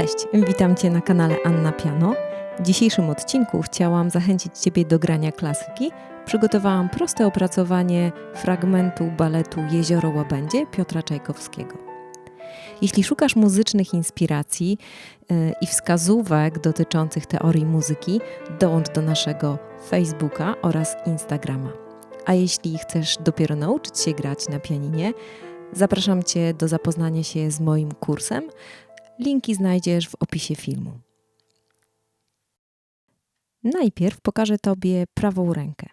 Cześć, witam Cię na kanale Anna Piano. W dzisiejszym odcinku chciałam zachęcić Ciebie do grania klasyki. Przygotowałam proste opracowanie fragmentu baletu Jezioro Łabędzie Piotra Czajkowskiego. Jeśli szukasz muzycznych inspiracji yy, i wskazówek dotyczących teorii muzyki, dołącz do naszego Facebooka oraz Instagrama. A jeśli chcesz dopiero nauczyć się grać na pianinie, zapraszam Cię do zapoznania się z moim kursem. Linki znajdziesz w opisie filmu. Najpierw pokażę Tobie prawą rękę.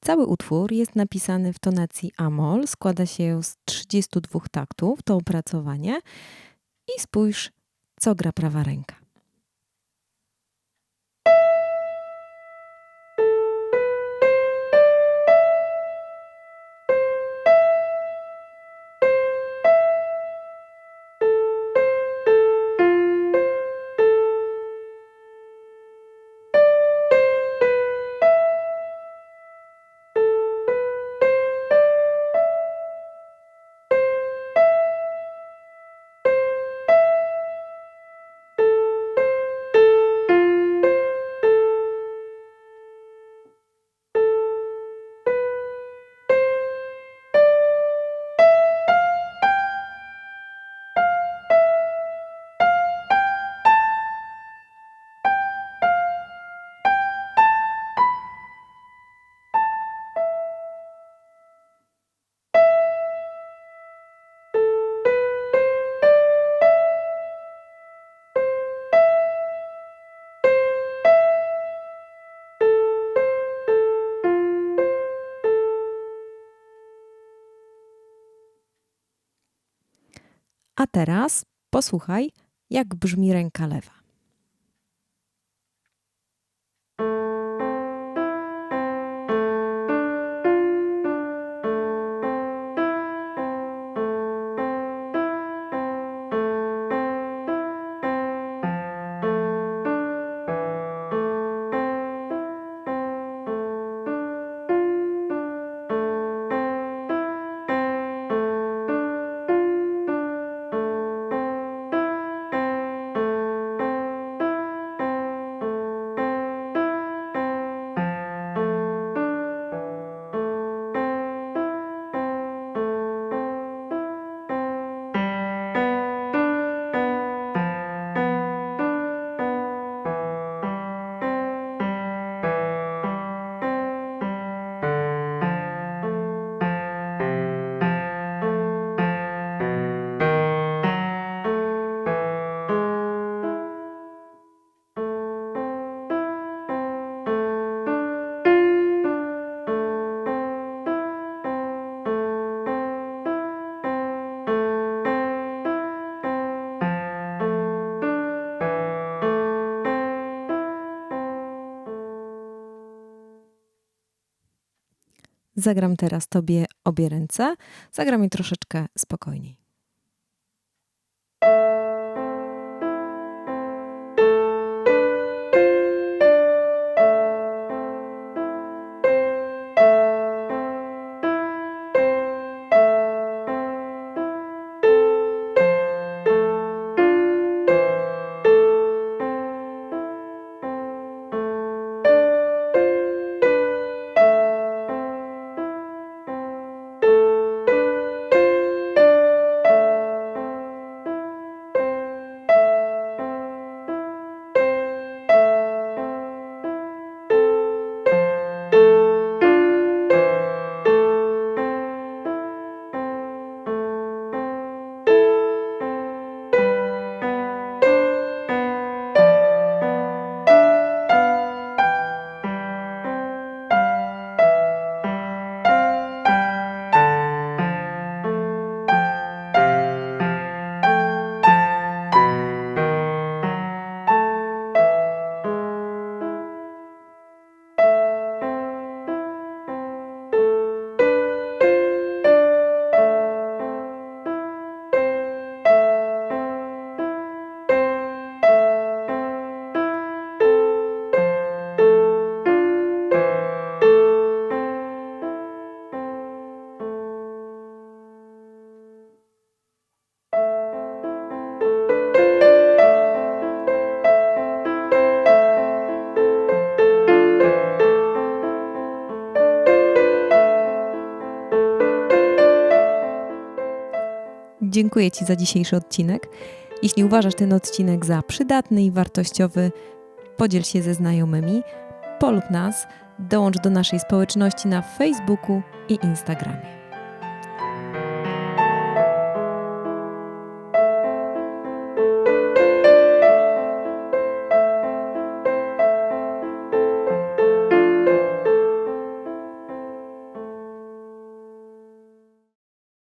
Cały utwór jest napisany w tonacji Amol, składa się z 32 taktów, to opracowanie i spójrz, co gra prawa ręka. A teraz posłuchaj, jak brzmi ręka lewa. Zagram teraz Tobie obie ręce. Zagram je troszeczkę spokojniej. Dziękuję Ci za dzisiejszy odcinek. Jeśli uważasz ten odcinek za przydatny i wartościowy, podziel się ze znajomymi, polub nas, dołącz do naszej społeczności na Facebooku i Instagramie.